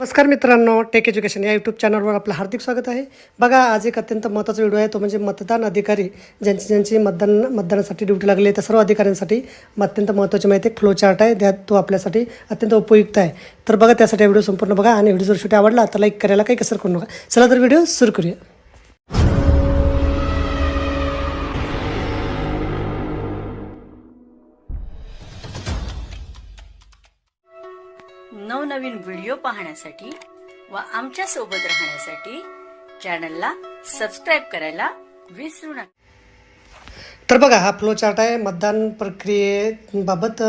नमस्कार मित्रांनो take education या यूट्यूब चॅनलवर आपलं हार्दिक स्वागत आहे. बघा आज एक अत्यंत महत्त्वाचा व्हिडिओ आहे. तो म्हणजे मतदान अधिकारी ज्यांची ज्यांची मतदान मतदानासाठी ड्युटी लागली आहे त्या सर्व अधिकाऱ्यांसाठी अत्यंत महत्त्वाची माहिती आहे. फ्लो चार्ट आहे. त्यात तो आपल्यासाठी अत्यंत उपयुक्त आहे. तर बघा त्यासाठी व्हिडिओ संपूर्ण बघा आणि व्हिडिओ जर शेवटी आवडला तर लाईक करायला काही कसर करू नका. चला तर व्हिडिओ सुरू करूया. नवनवीन व्हिडिओ पाहण्यासाठी व आमच्यासोबत राहण्यासाठी चॅनलला सबस्क्राईब करायला विसरू नका. तर बघा हा फ्लो चार्ट आहे. मतदान प्रक्रियेबाबत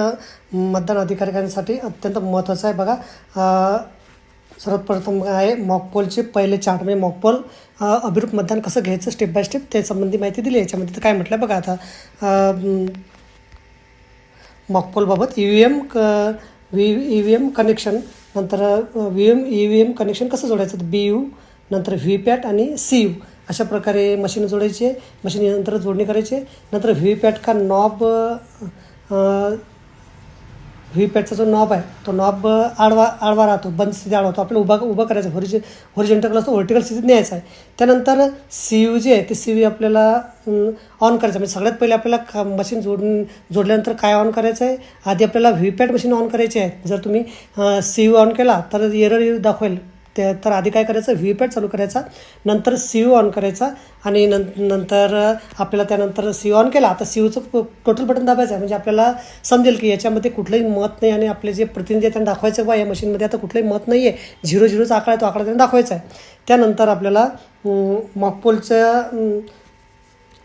मतदान अधिकाऱ्यांसाठी अत्यंत महत्त्वाचा आहे. बघा सर्वप्रथम आहे मॉकपोलचे पहिले चार्ट म्हणजे मॉकपोल अभिरूप मतदान कसं घ्यायचं स्टेप बाय स्टेप त्यासंबंधी माहिती दिली. याच्यामध्ये तर काय म्हटलं बघा आता मॉकपोलबाबत ई व्ही एम क V E V M connection नंतर V M E V M connection कसं जोडायचं? बी यू नंतर व्ही पॅट आणि सी यू अशा प्रकारे मशीन जोडायचे मशीन नंतर जोडणी करायचे. नंतर व्ही पॅट का नॉब व्हीपॅटचा जो नॉब आहे तो नॉब आडवा आडवा राहतो बंद स्थिती आडवा होतो आपल्याला उभा उभा करायचा होरिजे होरिजेंटल असतो व्हर्टिकल स्थितीत न्यायचा आहे. त्यानंतर सी यू जे आहे ते सी यू आपल्याला ऑन करायचं म्हणजे सगळ्यात पहिले आपल्याला का मशीन जोडून जोडल्यानंतर काय ऑन करायचं आहे? आधी आपल्याला व्हीपॅट मशीन ऑन करायची आहे. जर तुम्ही सी यू ऑन केला तर एरर दाखवेल. ते तर आधी काय करायचं? व्ही पॅड चालू करायचा. नंतर सी यू ऑन करायचा. आणि नं नंतर आपल्याला त्यानंतर सी यू ऑन केला. आता सी यूचं टोटल बटन दाबायचं आहे. म्हणजे आपल्याला समजेल की याच्यामध्ये कुठलंही मत नाही आणि आपले जे प्रतिनिधी आहे त्यांना दाखवायचं बा या मशीनमध्ये आता कुठलंही मत नाही आहे झिरो झिरोचा आकडा आहे तो आकडा त्यांना दाखवायचा आहे. त्यानंतर आपल्याला मॉकपोलचं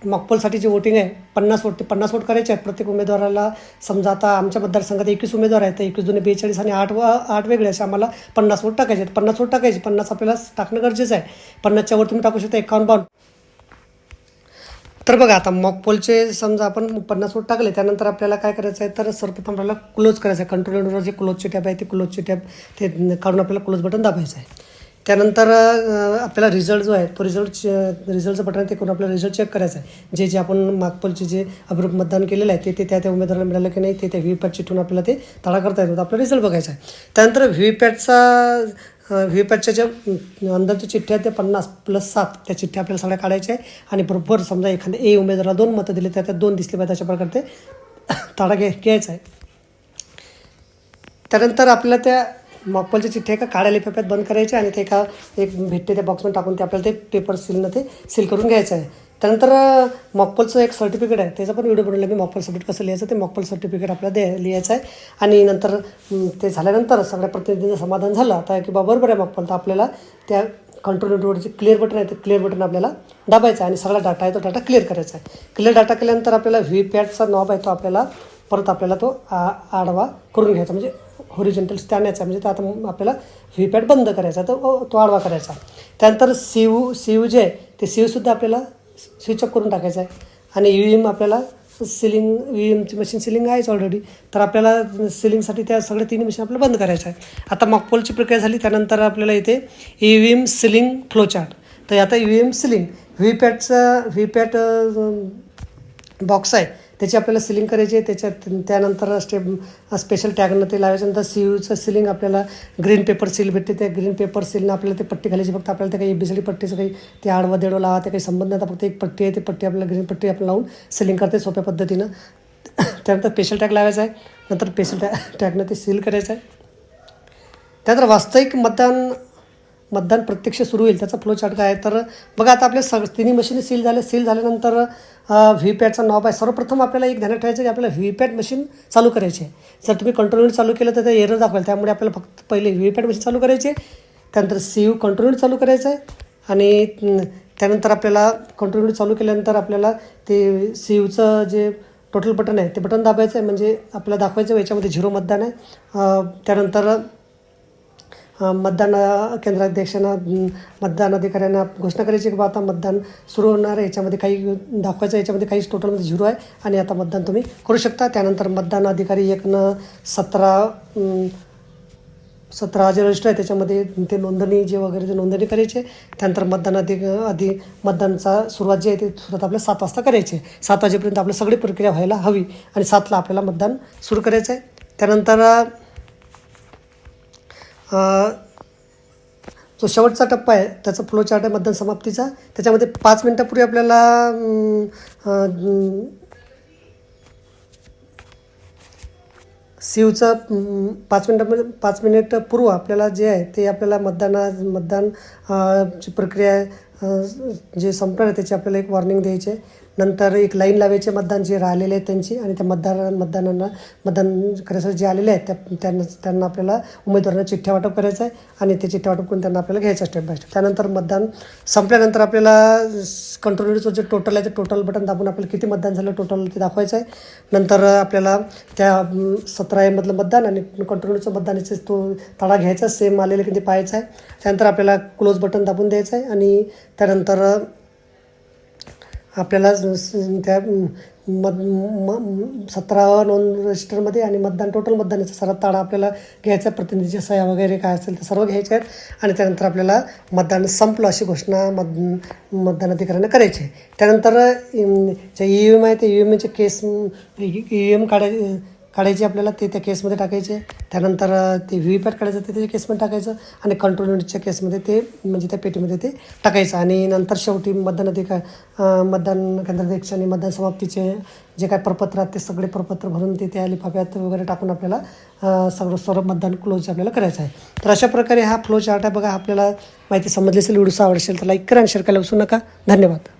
मॉकपोलसाठी जी वोटिंग आहे पन्नास वोट ते पन्नास वोट करायचे आहेत. प्रत्येक उमेदवाराला समजा आता आमच्या मतदारसंघात एकवीस उमेदवार आहेत. तर एकवीस दोन बेचाळीस आणि आठ व आठ वेगळे असे आम्हाला पन्नास वोट टाकायचे आहेत. पन्नास वोट टाकायचे. पन्नास आपल्याला टाकणं गरजेचं आहे. पन्नासच्या वर तुम्ही टाकू शकता एकावन्न बावन्न. तर बघा आता मॉकपोलचे समजा आपण पन्नास वोट टाकले त्यानंतर आपल्याला काय करायचं आहे? तर सर्वप्रथम आपल्याला क्लोज करायचं आहे. कंट्रोल जे क्लोजचे टॅब आहे ते क्लोजचे टॅब ते काढून आपल्याला क्लोज बटन दाबायचं आहे. त्यानंतर आपल्याला रिझल्ट जो आहे तो रिझल्ट रिझल्टचं बटन ते करून आपल्याला रिझल्ट चेक करायचं आहे. जे जे आपण मागपलचे जे अभिरूप मतदान केलेलं आहे ते ते त्या त्या उमेदवाराला मिळालं की नाही ते त्या व्ही पॅट चिठून आपल्याला ते ताळा करता येतो आपला रिझल्ट बघायचा आहे. त्यानंतर व्ही पॅटचा व्ही पॅटच्या ज्या अंदरच्या चिठ्ठ्या त्या पन्नास प्लस सात त्या चिठ्ठ्या आपल्याला सगळ्या काढायच्या आहे. आणि बरोबर समजा एखाद्या ए उमेदवाराला दोन मतं दिले त्या त्यात दोन दिसले पाहिजे अशा प्रकारे ते ताळा घ्याय घ्यायचा आहे. त्यानंतर आपल्याला त्या मॉकपलच्या चिठ्ठ्या एका काळ्या लिफाफ्यात बंद करायचे आणि ते एका एक भेटते त्या बॉक्समध्ये टाकून ते आपल्याला ते पेपर सीलनं ते सील करून घ्यायचं आहे. त्यानंतर मॉकपलचं एक सर्टिफिकेट आहे. त्याचा पण व्हिडिओ बनवला मी मॉकपल सर्टिफिकेट कसं लिहायचं ते मॉकपल सर्टिफिकेट आपल्याला दे लिहायचं आहे. आणि नंतर ते झाल्यानंतर सगळ्या प्रतिनिधींचं समाधान झालं. आता की बाबा बरोबर आहे मॉकपल तर आपल्याला त्या कंट्रोल रोडचे क्लिअर बटन आहे. ते क्लिअर बटन आपल्याला दाबायचं आहे. आणि सगळा डाटा आहे तो डाटा क्लिअर करायचा आहे. क्लिअर डाटा केल्यानंतर आपल्याला व्ही पॅडचा नॉब आहे तो आपल्याला परत आपल्याला तो आ आडवा करून घ्यायचा. म्हणजे होरिजेंटल त्याण्याचा म्हणजे तर आता आपल्याला व्हीपॅड बंद करायचा तर तो आडवा करायचा. त्यानंतर सीव सीव जे आहे ते सीवसुद्धा आपल्याला स्विच ऑफ करून टाकायचं आहे. आणि ई व्ही एम आपल्याला सिलिंग व्ही एमची मशीन सिलिंग आहेच ऑलरेडी तर आपल्याला सिलिंगसाठी त्या सगळ्या तिन्ही मशीन आपल्याला बंद करायचं आहे. आता मॉकपोलची प्रक्रिया झाली त्यानंतर आपल्याला इथे E V M sealing flow chart तर आता यू एम सिलिंग व्ही पॅटचं व्ही पॅट बॉक्स आहे. त्याची आपल्याला सिलिंग करायची आहे. त्याच्यात त्यानंतर स्टेप स्पेशल टॅगनं ते लावायचं. नंतर सी यूचं सिलिंग आपल्याला ग्रीन पेपर सील भेटते. त्या ग्रीन पेपर सीलनं आपल्याला ते पट्टी घालायची. फक्त आपल्याला ते काही एबीसीडी पट्टीचं काही ते आडवं देडवं लावा. ते काही संबंध नाही. आता फक्त एक पट्टी आहे. ती पट्टी आपल्याला ग्रीन पट्टी आपण लावून सिलिंग करते सोप्या पद्धतीनं. त्यानंतर स्पेशल टॅग लावायचा आहे. नंतर स्पेशल टॅ टॅगनं ते सील करायचं आहे. त्यानंतर वास्तविक मतदान मतदान प्रत्यक्ष सुरू होईल त्याचा फ्लो चार्ट काय आहे? तर बघा आता आपल्या सग तिन्ही मशीन सील झाले सील झाल्यानंतर व्ही पॅडचा नॉब आहे. सर्वप्रथम आपल्याला एक ध्यानात ठेवायचं की आपल्याला व्ही पॅड मशीन चालू करायची आहे. जर तुम्ही कंट्रोल चालू केलं तर ते एरर दाखवाल. त्यामुळे आपल्याला फक्त पहिले व्ही पॅड मशीन चालू करायची आहे त्यानंतर सी यू कंट्रोल चालू करायचं आहे आणि त्यानंतर आपल्याला कंट्रोल चालू केल्यानंतर आपल्याला ते सी यूचं जे टोटल बटन आहे ते बटन दाबायचं आहे. म्हणजे आपल्याला दाखवायचं याच्यामध्ये झिरो मतदान आहे. त्यानंतर मतदान केंद्राध्यक्षांना मतदान अधिकाऱ्यांना घोषणा करायची की बा आता मतदान सुरू होणार आहे याच्यामध्ये काही दाखवायचं याच्यामध्ये काहीच टोटलमध्ये झिरो आहे आणि आता मतदान तुम्ही करू शकता त्यानंतर मतदान अधिकारी एकनं सतरा सतरा जे रजिस्टर आहे त्याच्यामध्ये ते नोंदणी जे वगैरे ते नोंदणी करायचे त्यानंतर मतदान अधिक आधी मतदानचा सुरुवात जी आहे ते सुरुवात आपल्याला सात वाजता करायची आहे सात वाजेपर्यंत आपली सगळी प्रक्रिया व्हायला हवी आणि सातला आपल्याला मतदान सुरू करायचं आहे त्यानंतर जो शेवटचा टप्पा आहे. त्याचा फ्लो चार्ट आहे मतदान समाप्तीचा. त्याच्यामध्ये पाच मिनटापूर्वी आपल्याला अं, सीवचा पाच मिनटामध्ये पाच मिनिट पूर्व आपल्याला जे आहे ते आपल्याला मतदाना मतदान ची प्रक्रिया आहे, जे संपणार आहे त्याची आपल्याला एक वॉर्निंग द्यायची आहे. नंतर एक लाईन लावायचे मतदान जे राहिलेले आहेत त्यांची आणि त्या मतदार मतदानांना मतदान करायसाठी जे आलेले आहेत त्या त्यांना त्यांना आपल्याला उमेदवारांना चिठ्ठ्या वाटप करायचं आहे आणि ते चिठ्ठ्या वाटप करून त्यांना आपल्याला घ्यायचं स्टेप बाय स्टेप त्यानंतर मतदान संपल्यानंतर आपल्याला कंट्रोल जे टोटल आहे ते टोटल बटन दाबून आपल्याला किती मतदान झालं टोटल ते दाखवायचं आहे. नंतर आपल्याला त्या सतरा एमधलं मतदान आणि कंट्रोलचं मतदानाचे तो तडा घ्यायचा सेम आलेलं की ते पाहायचं आहे. त्यानंतर आपल्याला क्लोज बटन दाबून द्यायचं आहे आणि त्यानंतर आपल्याला त्या मत म सतरा नोंद रजिस्टरमध्ये आणि मतदान टोटल मतदानाचा सर्व ताळा आपल्याला घ्यायचा आहे. सह्या वगैरे काय असेल ते सर्व घ्यायचे आहेत. आणि त्यानंतर आपल्याला मतदान संपलं अशी घोषणा मत मतदान अधिकाऱ्यांना करायची आहे. त्यानंतर जे ई एम आहे ते ई एम एचे केस ई एम काढाय काढायचे आपल्याला ते त्या केसमध्ये टाकायचे. त्यानंतर ते व्ही पॅट काढायचं ते त्याच्या केसमध्ये टाकायचं आणि कंट्रोल युनिटच्या केसमध्ये ते म्हणजे त्या पेटीमध्ये ते टाकायचं. आणि नंतर शेवटी मतदान अधिकार मतदान केंद्राध्यक्ष आणि मतदान समाप्तीचे जे काय प्रपत्र आहेत ते सगळे प्रपत्र भरून ते त्या लिफाफ्यात वगैरे टाकून आपल्याला सगळं सर्व मतदान क्लोज आपल्याला करायचं आहे. तर अशा प्रकारे हा फ्लो चार्ट आहे बघा आपल्याला माहिती समजली असेल व्हिडिओ आवडशील तर लाईक करा आणि शेअर करायला विसरू नका. धन्यवाद.